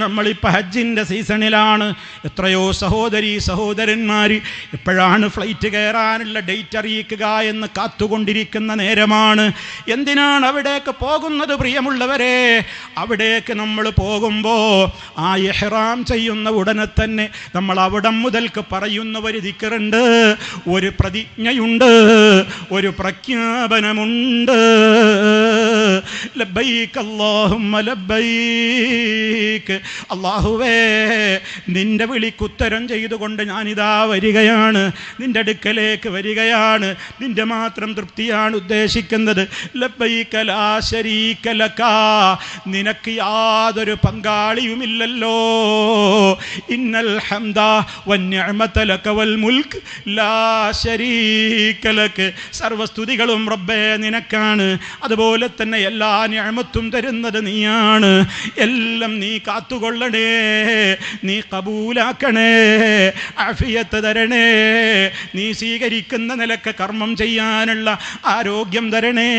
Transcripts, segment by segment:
നമ്മളിപ്പോൾ ഹജ്ജിന്റെ സീസണിലാണ്. എത്രയോ സഹോദരി സഹോദരന്മാർ എപ്പോഴാണ് ഫ്ലൈറ്റ് കയറാനുള്ള ഡേറ്റ് അറിയിക്കുക എന്ന് കാത്തുകൊണ്ടിരിക്കുന്ന നേരമാണ്. എന്തിനാണ് അവിടേക്ക് പോകുന്നത് പ്രിയമുള്ളവരെ? അവിടേക്ക് നമ്മൾ പോകുമ്പോൾ ആ എഹ്റാം ചെയ്യുന്ന ഉടനെ തന്നെ നമ്മൾ അവിടം മുതൽക്ക് പറയുന്ന ഒരു ദിക്കറുണ്ട് ഒരു പ്രതിജ്ഞയുണ്ട് ഒരു പ്രഖ്യാപനമുണ്ട്. ലബൈക്ക് അല്ലാഹുമ്മ ലബ്ബൈക്ക് അള്ളാഹുവേ നിന്റെ വിളിക്കുത്തരം ചെയ്തുകൊണ്ട് ഞാനിതാ വരികയാണ്. നിന്റെ അടുക്കലേക്ക് വരികയാണ്. നിന്റെ മാത്രം തൃപ്തിയാണ് ഉദ്ദേശിക്കുന്നത്. നിനക്ക് യാതൊരു പങ്കാളിയുമില്ലല്ലോ. ഇന്നൽ ഹംദ. സർവസ്തുതികളും റബ്ബേ നിനക്കാണ്. അതുപോലെ തന്നെ എല്ലാ ഞാമത്തും തരുന്നത് നീയാണ്. എല്ലാം നീ കാത്തുകൊള്ളണേ നീ കബൂലാക്കണേ അഫിയത്ത് തരണേ നീ സ്വീകരിക്കുന്ന നിലയ്ക്ക് കർമ്മം ചെയ്യാനുള്ള ആരോഗ്യം തരണേ.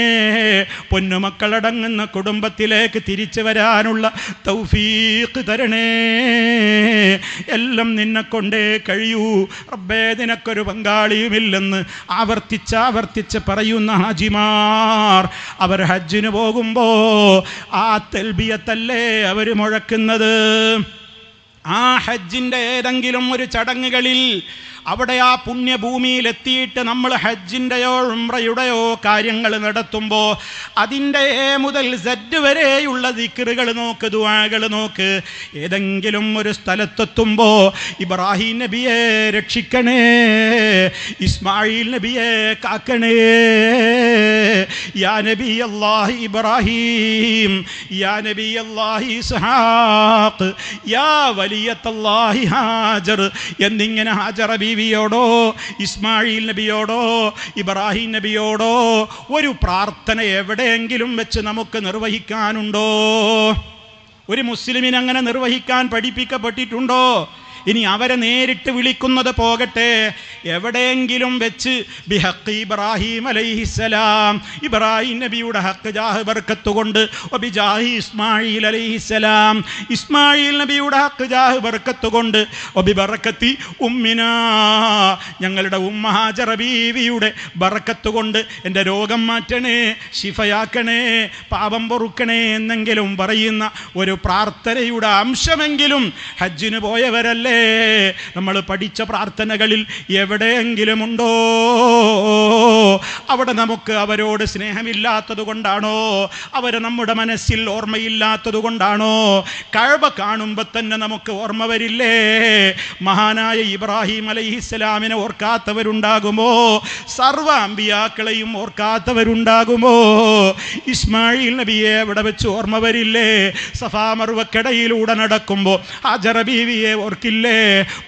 പൊന്നുമക്കളടങ്ങുന്ന കുടുംബത്തിലേക്ക് തിരിച്ചു വരാനുള്ള തൗഫീഖ് തരണേ. എല്ലാം നിന്നെ കൊണ്ടേ കഴിയൂ. റബ്ബേ നിനക്കൊരു പങ്കാളിയുമില്ലെന്ന് ആവർത്തിച്ച് ആവർത്തിച്ച് പറയുന്ന ഹാജിമാർ. അവർ ഹജ്ജിന് പോകുമ്പോൾ ആ തെൽബിയത്തല്ലേ അവർ മുഴക്കുന്നത്? ആ ഹജ്ജിന്റെ ഏതെങ്കിലും ഒരു ചടങ്ങുകളിൽ അവിടെ ആ പുണ്യഭൂമിയിലെത്തിയിട്ട് നമ്മൾ ഹജ്ജിന്റെയോ ഉംറയുടെയോ കാര്യങ്ങൾ നടത്തുമ്പോൾ അതിന്റെ എ മുതൽ സെഡ് വരെയുള്ള ദിക്കറുകൾ നോക്ക് ദുവാകൾ നോക്ക്. ഏതെങ്കിലും ഒരു സ്ഥലത്തെത്തുമ്പോൾ ഇബ്രാഹിം നബിയെ രക്ഷിക്കണേ ഇസ്മായിൽ നബിയെ കാക്കണേ. യാ നബി അള്ളാഹി ഇബ്രാഹിം യാ നബി അള്ളാഹി ഇസ്ഹാഖ് യാ വലിയത്തല്ലാഹി ഹാജർ എന്നിങ്ങനെ ഹാജറ ബീവിയോടോ ഇസ്മായിൽ നബിയോടോ ഇബ്രാഹിം നബിയോടോ ഒരു പ്രാർത്ഥന എവിടെയെങ്കിലും വെച്ച് നമുക്ക് നിർവഹിക്കാനുണ്ടോ? ഒരു മുസ്ലിമിന് അങ്ങനെ നിർവഹിക്കാൻ പഠിപ്പിക്കപ്പെട്ടിട്ടുണ്ടോ? ഇനി അവരെ നേരിട്ട് വിളിക്കുന്നത് പോകട്ടെ. എവിടെയെങ്കിലും വെച്ച് ബിഹക്ക് ഇബ്രാഹിം അലൈഹിസ്സലാം ഇബ്രാഹിം നബിയുടെ ഹക്ക് ജാഹ് ബർക്കത്ത് കൊണ്ട് ഒബിജാഹി ഇസ്മായിൽ അലൈഹിസ്സലാം ഇസ്മായിൽ നബിയുടെ ഹക്ക് ജാഹ് ബർക്കത്ത് കൊണ്ട് ഒബി ബറക്കത്തി ഉമ്മിന ഞങ്ങളുടെ ഉമ്മ ഹാജറ ബീവിയുടെ ബറക്കത്ത് കൊണ്ട് എന്റെ രോഗം മാറ്റണേ ശിഫയാക്കണേ പാപം പൊറുക്കണേ എന്നെങ്കിലും പറയുന്ന ഒരു പ്രാർത്ഥനയുടെ അംശമെങ്കിലും ഹജ്ജിന് പോയവരല്ലേ നമ്മൾ പഠിച്ച പ്രാർത്ഥനകളിൽ എവിടെയെങ്കിലും ഉണ്ടോ അവിടെ നമുക്ക് അവരോട് സ്നേഹമില്ലാത്തത് കൊണ്ടാണോ? അവരെ നമ്മുടെ മനസ്സിൽ ഓർമ്മയില്ലാത്തത് കൊണ്ടാണോ? കഴവ കാണുമ്പോൾ തന്നെ നമുക്ക് ഓർമ്മ വരില്ലേ? മഹാനായ ഇബ്രാഹിം അലൈഹിസ്സലാമിനെ ഓർക്കാത്തവരുണ്ടാകുമോ? സർവ അമ്പിയാക്കളെയും ഓർക്കാത്തവരുണ്ടാകുമോ? ഇസ്മായിൽ നബിയെ അവിടെ വെച്ച് ഓർമ്മ വരില്ലേ? സഫാമർവക്കിടയിലൂടെ നടക്കുമ്പോൾ ആ ബീവിയെ ഓർക്കില്ലേ?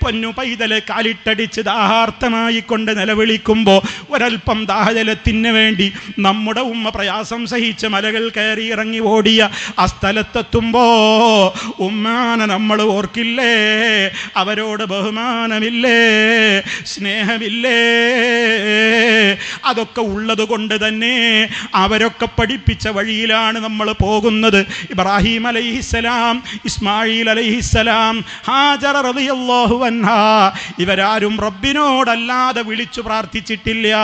പൊന്നു പൈതലെ കാലിട്ടടിച്ച് ദാഹാർത്ഥമായി കൊണ്ട് നിലവിളിക്കുമ്പോൾ ഒരൽപ്പം ദാഹജലത്തിന് വേണ്ടി നമ്മുടെ ഉമ്മ പ്രയാസം സഹിച്ച് മലകൾ കയറി ഇറങ്ങി ഓടിയ ആ സ്ഥലത്തെത്തുമ്പോൾ ഉമ്മാനെ നമ്മൾ ഓർക്കില്ലേ? അവരോട് ബഹുമാനമില്ലേ? സ്നേഹമില്ലേ? അതൊക്കെ ഉള്ളത് കൊണ്ട് തന്നെ അവരൊക്കെ പഠിപ്പിച്ച വഴിയിലാണ് നമ്മൾ പോകുന്നത്. ഇബ്രാഹിം അലൈഹിസ്സലാം ഇസ്മായിൽ അലൈഹിസ്സലാം ഹാജറ ഇവരാരും റബ്ബിനോടല്ലാതെ വിളിച്ചു പ്രാർത്ഥിച്ചിട്ടില്ല.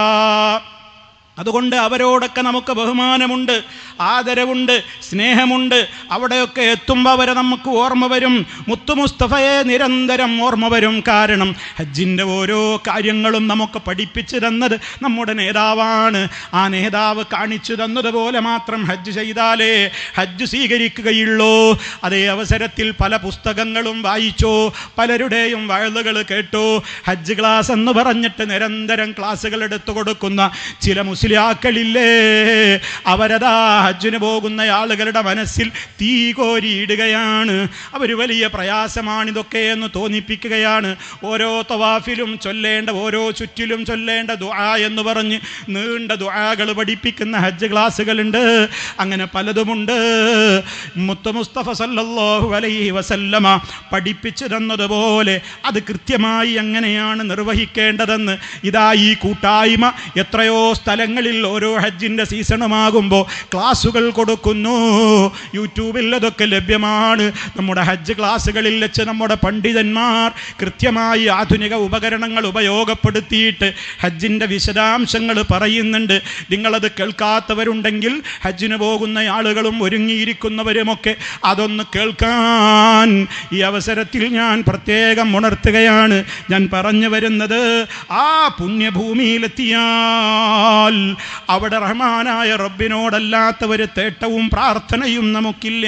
അതുകൊണ്ട് അവരോടൊക്കെ നമുക്ക് ബഹുമാനമുണ്ട് ആദരവുണ്ട് സ്നേഹമുണ്ട്. അവിടെയൊക്കെ എത്തുമ്പോൾ അവരെ നമുക്ക് ഓർമ്മ വരും. മുത്തു മുസ്തഫയെ നിരന്തരം ഓർമ്മ വരും. കാരണം ഹജ്ജിന്റെ ഓരോ കാര്യങ്ങളും നമുക്ക് പഠിപ്പിച്ചു തന്നത് നമ്മുടെ നേതാവാണ്. ആ നേതാവ് കാണിച്ചു തന്നതുപോലെ മാത്രം ഹജ്ജ് ചെയ്താലേ ഹജ്ജ് സ്വീകരിക്കുകയുള്ളൂ. അതേ അവസരത്തിൽ പല പുസ്തകങ്ങളും വായിച്ചോ പലരുടെയും വഴുതുകൾ കേട്ടോ. ഹജ്ജ് ക്ലാസ് എന്ന് പറഞ്ഞിട്ട് നിരന്തരം ക്ലാസ്സുകൾ എടുത്തു കൊടുക്കുന്ന ചില മുസ്ലിയാക്കളില്ലേ അവരതാ ഹജ്ജിന് പോകുന്ന ആളുകളുടെ മനസ്സിൽ തീ കോരിയിടുകയാണ്. അവർ വലിയ പ്രയാസമാണിതൊക്കെ എന്ന് തോന്നിപ്പിക്കുകയാണ്. ഓരോ തവാഫിലും ചൊല്ലേണ്ട ഓരോ ചുറ്റിലും ചൊല്ലേണ്ട ദുആ എന്ന് പറഞ്ഞ് നീണ്ട ദുആകൾ പഠിപ്പിക്കുന്ന ഹജ്ജ് ക്ലാസ്സുകളുണ്ട്. അങ്ങനെ പലതുമുണ്ട്. മുത്ത മുസ്തഫ സല്ലല്ലാഹു അലൈഹി വസല്ലമ പഠിപ്പിച്ചു തന്നതുപോലെ അത് കൃത്യമായി എങ്ങനെയാണ് നിർവഹിക്കേണ്ടതെന്ന് ഇതാ ഈ കൂട്ടായ്മ. എത്രയോ സ്ഥലങ്ങൾ സ്ഥലങ്ങളിൽ ഓരോ ഹജ്ജിന്റെ സീസണുമാകുമ്പോൾ ക്ലാസ്സുകൾ കൊടുക്കുന്നു. യൂട്യൂബിൽ അതൊക്കെ ലഭ്യമാണ്. നമ്മുടെ ഹജ്ജ് ക്ലാസ്സുകളിൽ വെച്ച് നമ്മുടെ പണ്ഡിതന്മാർ കൃത്യമായി ആധുനിക ഉപകരണങ്ങൾ ഉപയോഗപ്പെടുത്തിയിട്ട് ഹജ്ജിന്റെ വിശദാംശങ്ങൾ പറയുന്നുണ്ട്. നിങ്ങളത് കേൾക്കാത്തവരുണ്ടെങ്കിൽ ഹജ്ജിന് പോകുന്ന ആളുകളും ഒരുങ്ങിയിരിക്കുന്നവരുമൊക്കെ അതൊന്ന് കേൾക്കാൻ. ഈ അവസരത്തിൽ ഞാൻ പ്രത്യേകം ഉണർത്തുകയാണ്. ഞാൻ പറഞ്ഞു വരുന്നത് ആ പുണ്യഭൂമിയിലെത്തിയാൽ അവിടെ റഹ്മാനായ റബ്ബിനോടല്ലാത്ത ഒരു തേട്ടവും പ്രാർത്ഥനയും നമുക്കില്ല.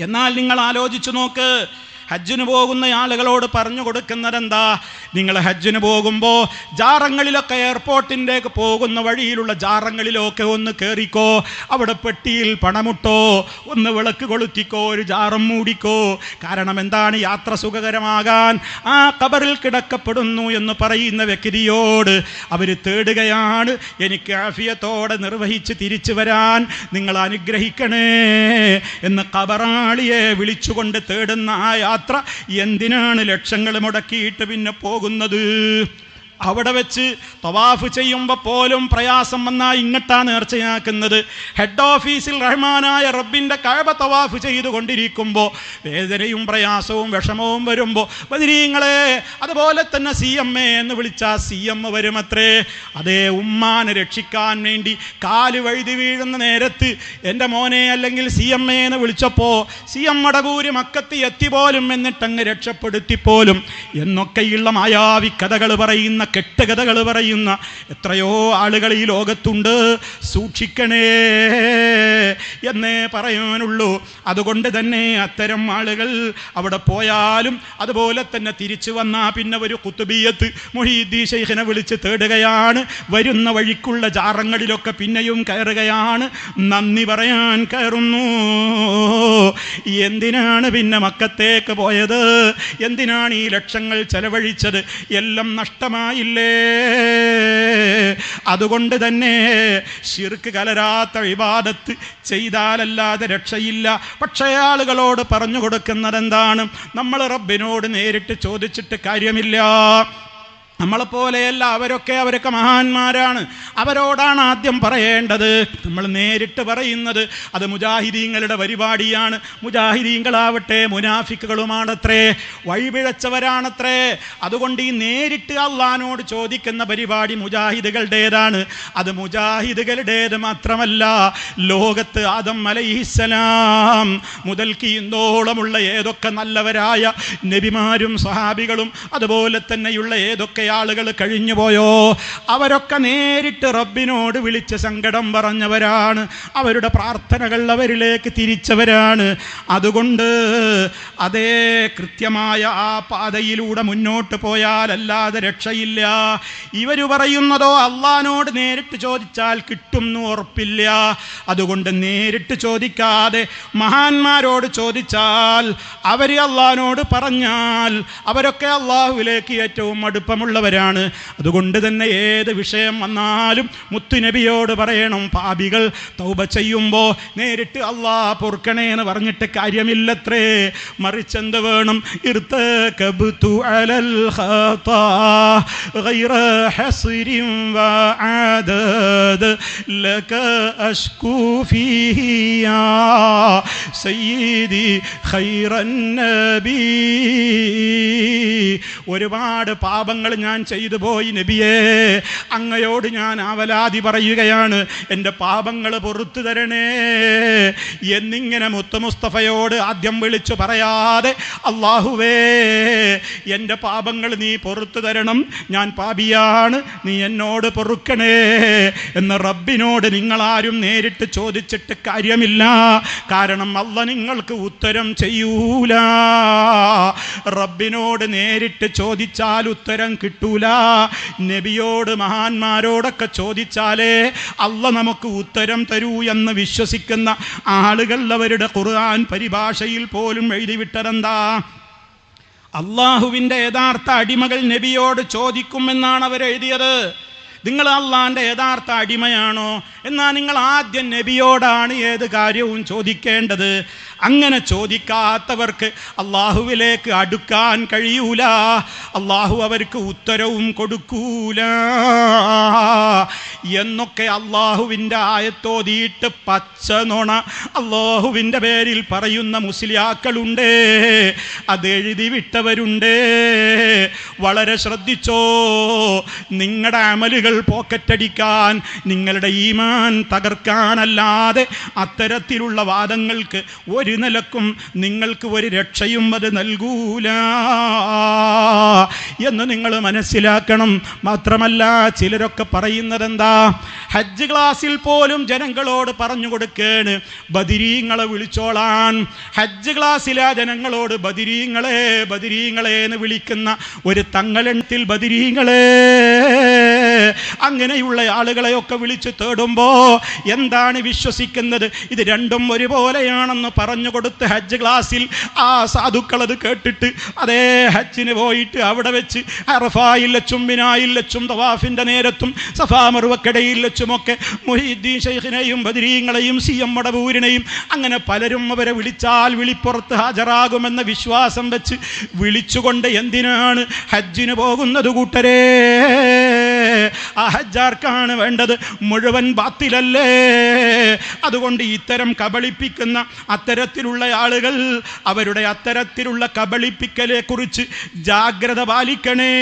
എന്നാൽ നിങ്ങൾ ആലോചിച്ചു നോക്ക് ഹജ്ജിന് പോകുന്ന ആളുകളോട് പറഞ്ഞു കൊടുക്കുന്നത് എന്താ നിങ്ങൾ ഹജ്ജിന് പോകുമ്പോൾ ജാറങ്ങളിലൊക്കെ എയർപോർട്ടിന്റെക്ക് പോകുന്ന വഴിയിലുള്ള ജാറങ്ങളിലൊക്കെ ഒന്ന് കയറിക്കോ അവിടെ പെട്ടിയിൽ പണമുട്ടോ ഒന്ന് വിളക്ക് കൊളുത്തിക്കോ ഒരു ജാറം മൂടിക്കോ. കാരണം എന്താണ്? യാത്ര സുഖകരമാകാൻ ആ കബറിൽ കിടക്കപ്പെടുന്നു എന്ന് പറയുന്ന വ്യക്തിയോട് അവർ തേടുകയാണ്. എനിക്ക് ആഫിയത്തോടെ നിർവഹിച്ച് തിരിച്ചു വരാൻ നിങ്ങൾ അനുഗ്രഹിക്കണേ എന്ന് കബറാളിയെ വിളിച്ചുകൊണ്ട് തേടുന്ന ആ യാത്ര എന്തിനാണ് ലക്ഷങ്ങൾ മുടക്കിയിട്ട് പിന്നെ പോകുന്നത്? അവിടെ വെച്ച് തവാഫ് ചെയ്യുമ്പോൾ പോലും പ്രയാസം വന്നാൽ ഇങ്ങട്ടാ നേർച്ചയാക്കുന്നത്. ഹെഡ് ഓഫീസിൽ റഹ്മാനായ റബ്ബിന്റെ കഴവ തവാഫ് ചെയ്തുകൊണ്ടിരിക്കുമ്പോൾ വേദനയും പ്രയാസവും വിഷമവും വരുമ്പോൾ ബദിരീങ്ങളെ അതുപോലെ തന്നെ സി എം എ എന്ന് വിളിച്ചാൽ സി എം വരുമത്രേ. അതേ ഉമ്മാനെ രക്ഷിക്കാൻ വേണ്ടി കാൽ വഴുതി വീഴുന്ന നേരത്ത് എന്റെ മോനെ അല്ലെങ്കിൽ സി എം എ എന്ന് വിളിച്ചപ്പോൾ സി എം മടകൂര് മക്കത്ത് എത്തി പോലും എന്നിട്ടങ്ങ് രക്ഷപ്പെടുത്തി പോലും എന്നൊക്കെയുള്ള മായാവി കഥകൾ പറയുന്ന കെട്ടുകഥകൾ പറയുന്ന എത്രയോ ആളുകൾ ഈ ലോകത്തുണ്ട്. സൂക്ഷിക്കണേ എന്നേ പറയാനുള്ളൂ അതുകൊണ്ട് തന്നെ അത്തരം ആളുകൾ അവിടെ പോയാലും അതുപോലെ തന്നെ തിരിച്ചു വന്നാൽ പിന്നെ ഒരു കുത്തുബിയത്ത് മൊഹീദ്ദീ ഷെയ്ഖിനെ വിളിച്ച് തേടുകയാണ്. വരുന്ന വഴിക്കുള്ള ജാറങ്ങളിലൊക്കെ പിന്നെയും കയറുകയാണ്. നന്ദി പറയാൻ കയറുന്നു. എന്തിനാണ് പിന്നെ മക്കത്തേക്ക് പോയത്? എന്തിനാണ് ഈ ലക്ഷങ്ങൾ ചെലവഴിച്ചത്? എല്ലാം നഷ്ടമായില്ലേ അതുകൊണ്ട് തന്നെ ശിർക്ക് കലരാത്ത വിവാദത്ത് ചെയ്താലല്ലാതെ രക്ഷയില്ല. പക്ഷേ ആളുകളോട് പറഞ്ഞു കൊടുക്കുന്നത് എന്താണ് നമ്മൾ റബ്ബിനോട് നേരിട്ട് ചോദിച്ചിട്ട് കാര്യമില്ല. നമ്മളെപ്പോലെയല്ല അവരൊക്കെ അവരൊക്കെ മഹാന്മാരാണ്. അവരോടാണ് ആദ്യം പറയേണ്ടത്. നമ്മൾ നേരിട്ട് പറയുന്നത് അത് മുജാഹിദീങ്ങളുടെ പരിപാടിയാണ്. മുജാഹിദീങ്ങളാവട്ടെ മുനാഫിക്കുകളുമാണത്രേ വഴിപിഴച്ചവരാണത്രേ. അതുകൊണ്ട് ഈ നേരിട്ട് അള്ളഹാനോട് ചോദിക്കുന്ന പരിപാടി മുജാഹിദുകളുടേതാണ്. അത് മുജാഹിദുകളുടേത് മാത്രമല്ല ലോകത്ത് ആദം അലൈഹിസ്സലാം മുതൽ ഇന്നോളമുള്ള ഏതൊക്കെ നല്ലവരായ നബിമാരും സഹാബികളും അതുപോലെ തന്നെയുള്ള ഏതൊക്കെ ആളുകൾ കഴിഞ്ഞുപോയോ? അവരൊക്കെ നേരിട്ട് റബ്ബിനോട് വിളിച്ച് സങ്കടം പറഞ്ഞവരാണ്. അവരുടെ പ്രാർത്ഥനകൾ അവരിലേക്ക് തിരിച്ചവരാണ്. അതുകൊണ്ട് അതേ കൃത്യമായ ആ പാതയിലൂടെ മുന്നോട്ട് പോയാലല്ലാതെ രക്ഷയില്ല. ഇവർ പറയുന്നതോ അള്ളഹാനോട് നേരിട്ട് ചോദിച്ചാൽ കിട്ടുമെന്ന് ഉറപ്പില്ല. അതുകൊണ്ട് നേരിട്ട് ചോദിക്കാതെ മഹാന്മാരോട് ചോദിച്ചാൽ അവർ അള്ളഹാനോട് പറഞ്ഞാൽ അവരൊക്കെ അള്ളാഹുവിലേക്ക് ഏറ്റവും അടുപ്പമുള്ളവരാണ് അതുകൊണ്ട് തന്നെ ഏത് വിഷയം വന്നാലും മുത്തുനബിയോട് പറയണം പാപികൾ തൗബ ചെയ്യുമ്പോൾ നേരിട്ട് അള്ളാ പൊറുക്കണേ എന്ന് പറഞ്ഞിട്ട് കാര്യമില്ലത്രേ. മറിച്ചെന്ത് വേണം? ഇർത്തകബ്തു അലൽ ഖതാ غير حصر وعدد لك أشكو فيه يا سيدي خير النبي ഒരുപാട് പാപങ്ങൾ ഞാൻ ചെയ്തു പോയി നബിയേ അങ്ങയോട് ഞാൻ ആവലാതി പറയുകയാണ് എൻ്റെ പാപങ്ങൾ പൊറത്തു തരണേ എന്നിങ്ങനെ മുത്ത മുസ്തഫയോട് ആദ്യം വിളിച്ചു പറയാതെ അള്ളാഹുവേ എൻ്റെ പാപങ്ങൾ നീ പൊറത്തു തരണം ഞാൻ പാപിയാണ് നീ എന്നോട് പൊറുക്കണേ എന്ന് റബ്ബിനോട് നിങ്ങളാരും നേരിട്ട് ചോദിച്ചിട്ട് കാര്യമില്ല. കാരണം അല്ല നിങ്ങൾക്ക് ഉത്തരം ചെയ്യൂല. റബ്ബിനോട് നേരിട്ട് ചോദിച്ചാൽ ഉത്തരം കിട്ടൂല. നബിയോട് മഹാന്മാരോടൊക്കെ ചോദിച്ചാലേ അല്ല നമുക്ക് ഉത്തരം തരൂ എന്ന് വിശ്വസിക്കുന്ന ആളുകൾ അവരുടെ ഖുർആൻ പരിഭാഷയിൽ പോലും എഴുതിവിട്ടതെന്താ അള്ളാഹുവിന്റെ യഥാർത്ഥ അടിമകൾ നബിയോട് ചോദിക്കുമെന്നാണ് അവർ എഴുതിയത്. നിങ്ങൾ അള്ളാന്റെ യഥാർത്ഥ അടിമയാണോ? എന്നാൽ നിങ്ങൾ ആദ്യം നബിയോടാണ് ഏത് കാര്യവും ചോദിക്കേണ്ടത്. അങ്ങനെ ചോദിക്കാത്തവർക്ക് അള്ളാഹുവിലേക്ക് അടുക്കാൻ കഴിയൂല. അള്ളാഹു അവർക്ക് ഉത്തരവും കൊടുക്കൂല. എന്നൊക്കെ അള്ളാഹുവിന്റെ ആയത്തോതിയിട്ട് പച്ച നുണ അള്ളാഹുവിന്റെ പേരിൽ പറയുന്ന മുസ്ലിയാക്കളുണ്ട്. അത് എഴുതി വിട്ടവരുണ്ട്. വളരെ ശ്രദ്ധിച്ചോ? നിങ്ങളുടെ അമലുകൾ പോക്കറ്റടിക്കാൻ നിങ്ങളുടെ ഈമാൻ തകർക്കാനല്ലാതെ അത്തരത്തിലുള്ള വാദങ്ങൾക്ക് ഒരു നിലക്കും നിങ്ങൾക്ക് ഒരു രക്ഷയും അത് നൽകൂല എന്ന് നിങ്ങൾ മനസ്സിലാക്കണം. മാത്രമല്ല ചിലരൊക്കെ പറയുന്നത് എന്താ ഹജ്ജ് ക്ലാസ്സിൽ പോലും ജനങ്ങളോട് പറഞ്ഞു കൊടുക്കേണ് ബദിരീങ്ങളെ വിളിച്ചോളാൻ. ഹജ്ജ് ക്ലാസ്സിലാ ജനങ്ങളോട് ബദിരീങ്ങളെ ബദിരീങ്ങളെ എന്ന് വിളിക്കുന്ന ഒരു തങ്ങളെണ്ണത്തിൽ ബദിരീങ്ങളെ. അങ്ങനെയുള്ള ആളുകളെയൊക്കെ വിളിച്ച് തേടുമ്പോൾ എന്താണ് വിശ്വസിക്കുന്നത്? ഇത് രണ്ടും ഒരുപോലെയാണെന്ന് പറഞ്ഞു കൊടുത്ത് ഹജ്ജ് ക്ലാസ്സിൽ ആ സാധുക്കൾ അത് കേട്ടിട്ട് അതേ ഹജ്ജിന് പോയിട്ട് അവിടെ വെച്ച് അറഫായിൽ ലച്ചും തവാഫിന്റെ നേരത്തും സഫാ മറുവക്കടയിൽ ലച്ചുമൊക്കെ മൊഹീദ്ദീൻ ഷെയ്ഖിനെയും ബദരീങ്ങളെയും സി എം മടവൂരിനെയും അങ്ങനെ പലരും അവരെ വിളിച്ചാൽ വിളിപ്പുറത്ത് ഹാജരാകുമെന്ന വിശ്വാസം വെച്ച് വിളിച്ചുകൊണ്ട് എന്തിനാണ് ഹജ്ജിന് പോകുന്നത് കൂട്ടരേ? ആ ഹജ്ജാർക്കാണ് വേണ്ടത്. മുഴുവൻ ബാത്തിലല്ലേ? അതുകൊണ്ട് ഇത്തരം കബളിപ്പിക്കുന്ന അത്തരത്തിലുള്ള ആളുകൾ അവരുടെ അത്തരത്തിലുള്ള കബളിപ്പിക്കലെ കുറിച്ച് ജാഗ്രത പാലിക്കണേ.